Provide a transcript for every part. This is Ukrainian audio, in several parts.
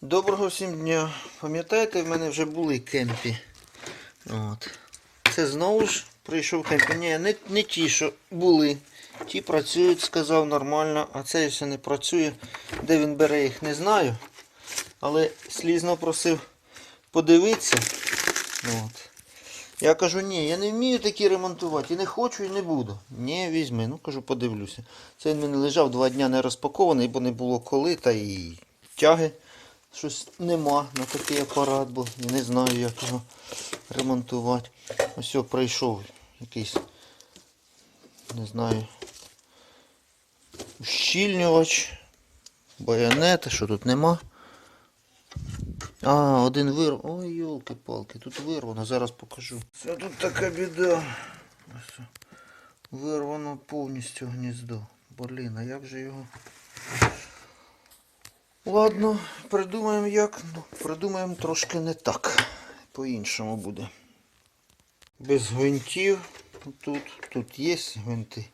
Доброго всім дня. Пам'ятаєте, в мене вже були кемпі. От. Це знову ж прийшов кемпі. Ні, не, не ті, що були. Ті працюють, сказав нормально, а цей все не працює. Де він бере їх, не знаю. Але слізно просив подивитися. От. Я кажу, ні, я не вмію такі ремонтувати. І не хочу, і не буду. Ні, візьми. Ну кажу, подивлюся. Це він лежав два дня не розпакований, бо не було коли, та і тяги. Щось нема на такий апарат, бо я не знаю, як його ремонтувати. Ось о, прийшов якийсь, не знаю, ущільнювач, байонети, що тут нема. А, один вирв. Ой, йолки-палки, тут вирвано, зараз покажу. Це тут така біда. Вирвано повністю гніздо. Блін, а як же його? Ладно, придумаємо як. Ну, придумаємо трошки не так. По-іншому буде. Без гвинтів. Тут, тут є гвинти,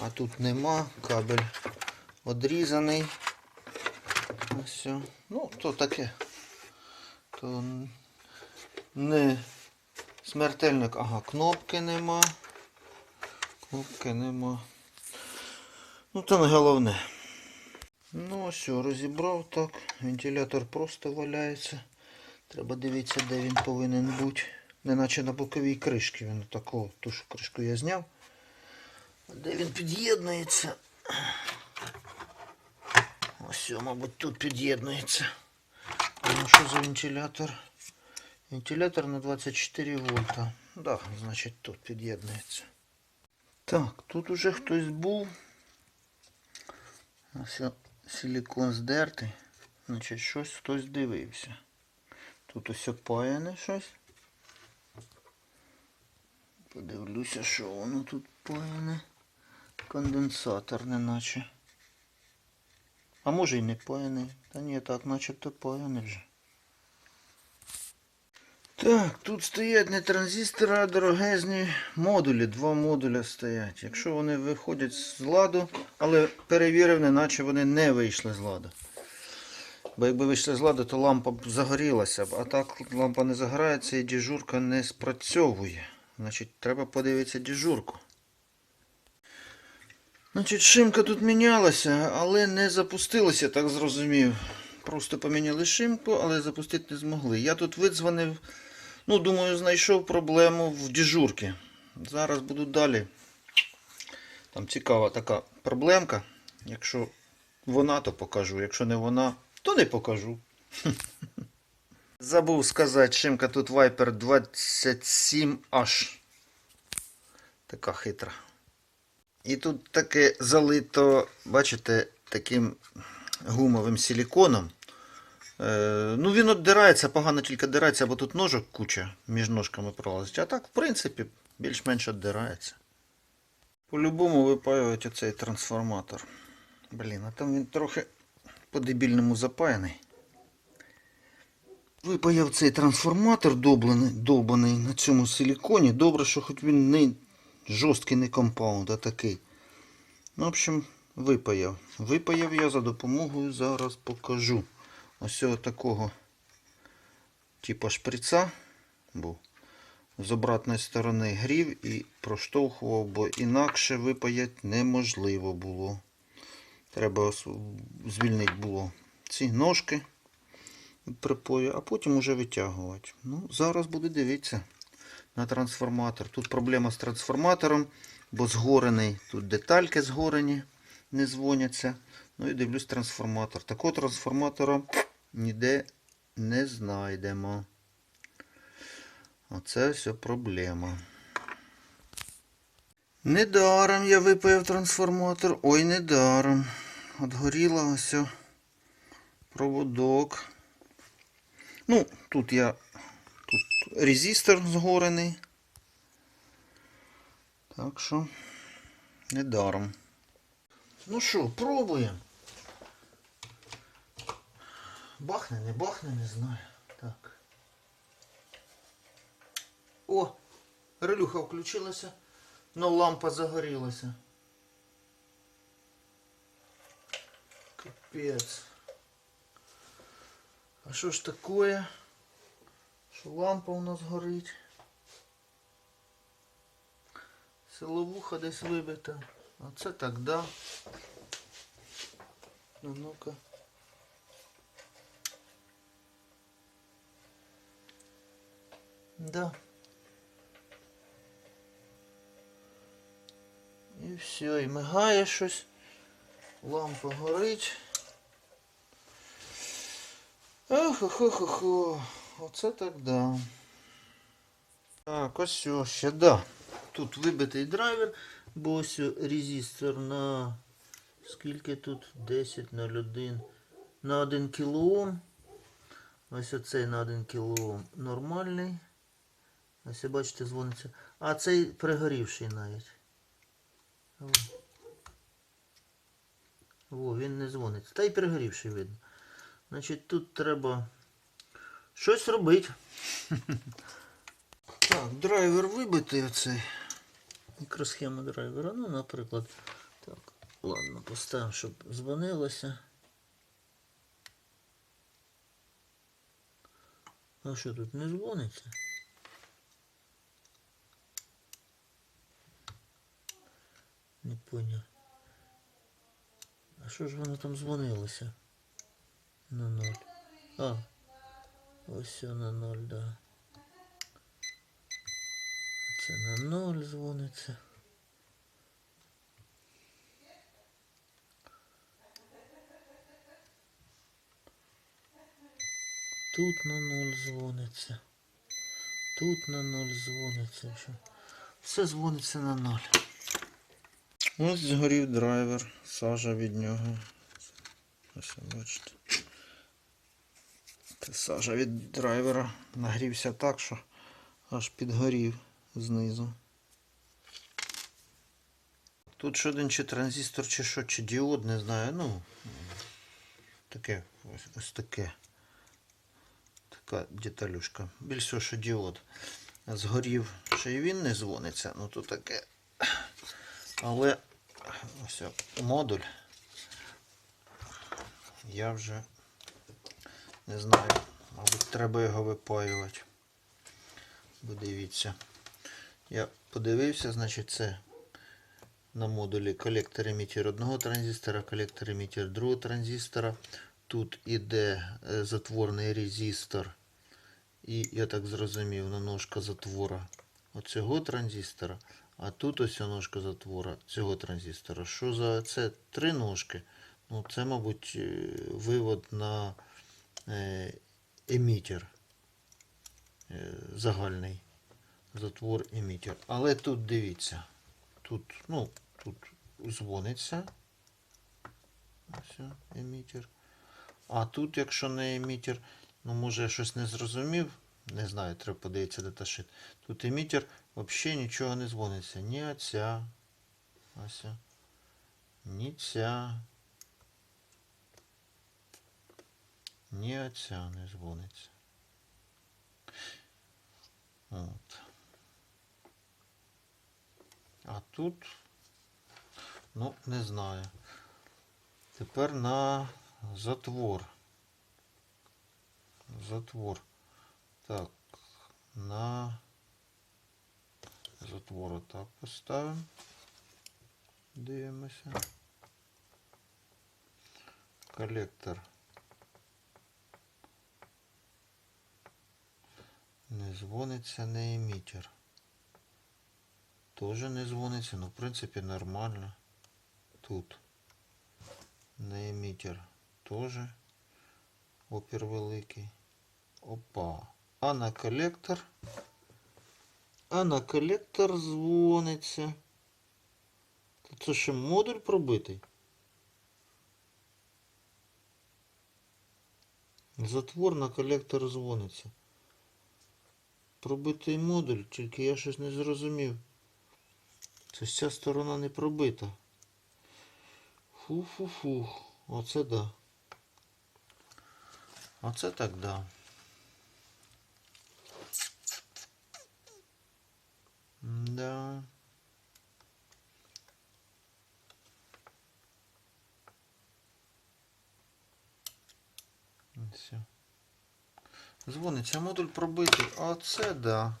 а тут нема. Кабель одрізаний. Ось. Ну, то таке. То не смертельник. Ага, кнопки нема. Кнопки нема. Ну, то не головне. Ну, все, розібрав так. Вентилятор просто валяється. Треба дивитися, де він повинен бути. Неначе на боковій кришці. Він такого, ту що кришку я зняв. Де він під'єднується? Ось, мабуть, тут під'єднується. Ну, що за вентилятор? Вентилятор на 24 вольта. Да, значить тут під'єднується. Так, тут уже хтось був. Ось силикон здертий. Значить, щось хтось дивився. Тут ось опаяне щось. Подивлюся, що воно тут паяне. Конденсатор неначе. А може і не паяний. Та ні, так начебто паяний вже. Так, тут стоять не транзистори, а дорогезні модулі. Два модуля стоять. Якщо вони виходять з ладу, але перевірив, неначе вони не вийшли з ладу. Бо якби вийшли з ладу, то лампа б загорілася б. А так лампа не загорається і діжурка не спрацьовує. Значить, треба подивитися діжурку. Значить, шимка тут мінялася, але не запустилася, так зрозумів. Просто поміняли шимку, але запустити не змогли. Я тут видзвонив, ну, думаю, знайшов проблему в діжурці. Зараз буду далі. Там цікава така проблемка. Якщо вона, то покажу. Якщо не вона, то не покажу. Забув сказати, шимка тут Viper 27H. Така хитра. І тут таке залито, бачите, таким гумовим силіконом. Е, ну він отдирається, погано тільки дирається, бо тут ножок куча між ножками пролазить. А так, в принципі, більш-менш отдирається. По-любому випаюють оцей трансформатор. Блін, а там він трохи по-дебільному запаяний. Випаяв цей трансформатор доблений, довбаний на цьому силіконі. Добре, що хоч він не жорсткий не компаунд, а такий. Ну, в общем, випаяв. Випаяв я за допомогою, зараз покажу. Ось такого типа шприца був. З обратної сторони грів і проштовхував, бо інакше випаяти неможливо було. Треба звільнити було ці ножки від припою, а потім уже витягувати. Ну, зараз буду дивитися на трансформатор. Тут проблема з трансформатором, бо згорений. Тут детальки згорені, не дзвоняться. Ну і дивлюсь трансформатор. Такого трансформатора ніде не знайдемо. Оце все проблема. Недаром я випаяв трансформатор. Ой, недаром. Отгоріла ось проводок. Ну, тут я тут резистор згорений. Так що недаром. Ну що, пробуємо. Бахне, не бахне, не знаю. Так. О, релюха включилася, но лампа загорілася. Капець. А що ж таке? Що лампа у нас горить? Силовуха десь вибита. Оце так, да. Ну ну-ка. Да. І все, і мигає щось. Лампа горить. ох ох ох ох ох Оце так да. Так, ось все, ще да. Тут вибитий драйвер, бо ось резистор на скільки тут? 10 на 1 на 1 кОм. Ось оцей на 1 кОм нормальний. Ось бачите, дзвониться. А цей пригорівший навіть. Во. Во, він не дзвониться. Та й пригорівший видно. Значить, тут треба щось робити. Так, драйвер вибитий оцей. Мікросхема драйвера. Ну, наприклад. Так, ладно, поставимо, щоб дзвонилося. А що тут не дзвониться? Не поняв. А що ж воно там дзвонилося? На ноль. А. Ось на ноль, да. Це на ноль дзвониться. Тут на ноль дзвониться. Тут на ноль дзвониться. Все дзвониться на ноль. Ось згорів драйвер, сажа від нього. Ось бачите. Сажа від драйвера нагрівся так, що аж підгорів знизу. Тут ще один чи транзистор, чи що, чи діод, не знаю. Ну, таке, ось, ось таке. Така деталюшка. Більше, що діод. Згорів, ще й він не дзвониться. Ну то таке. Але ось модуль. Я вже не знаю. Мабуть, треба його випаювати. Бо дивіться. Я подивився, значить, це на модулі колектор емітер одного транзистора, колектор емітер другого транзистора. Тут іде е, затворний резистор. І я так зрозумів, на ножка затвора оцього транзистора. А тут ось ножка затвора цього транзистора. Що за це три ножки? Ну, це, мабуть, е, вивод на е, емітер е, загальний затвор емітер. Але тут дивіться, тут, ну, тут дзвониться. Ось емітер. А тут, якщо не емітер, ну може я щось не зрозумів. Не знаю, треба подивитися даташит. Тут емітер взагалі нічого не дзвониться. Ні оця. Ось. Ні ця. Ні оця не дзвониться. От. А тут, ну, не знаю. Тепер на затвор. Затвор. Так, на затвор отак поставимо. Дивимося. Колектор. Не дзвониться, не емітер. Тоже не дзвониться, ну в принципі нормально. Тут. Не емітер. Тоже опір великий. Опа. А на колектор. А на колектор дзвониться. Це ще модуль пробитий. Затвор на колектор дзвониться. Пробитий модуль, тільки я щось не зрозумів. Це ця сторона не пробита. Фу-фу-фу. Оце да. Оце так. Да. дзвониться. Дзвониться модуль пробитий. А це да.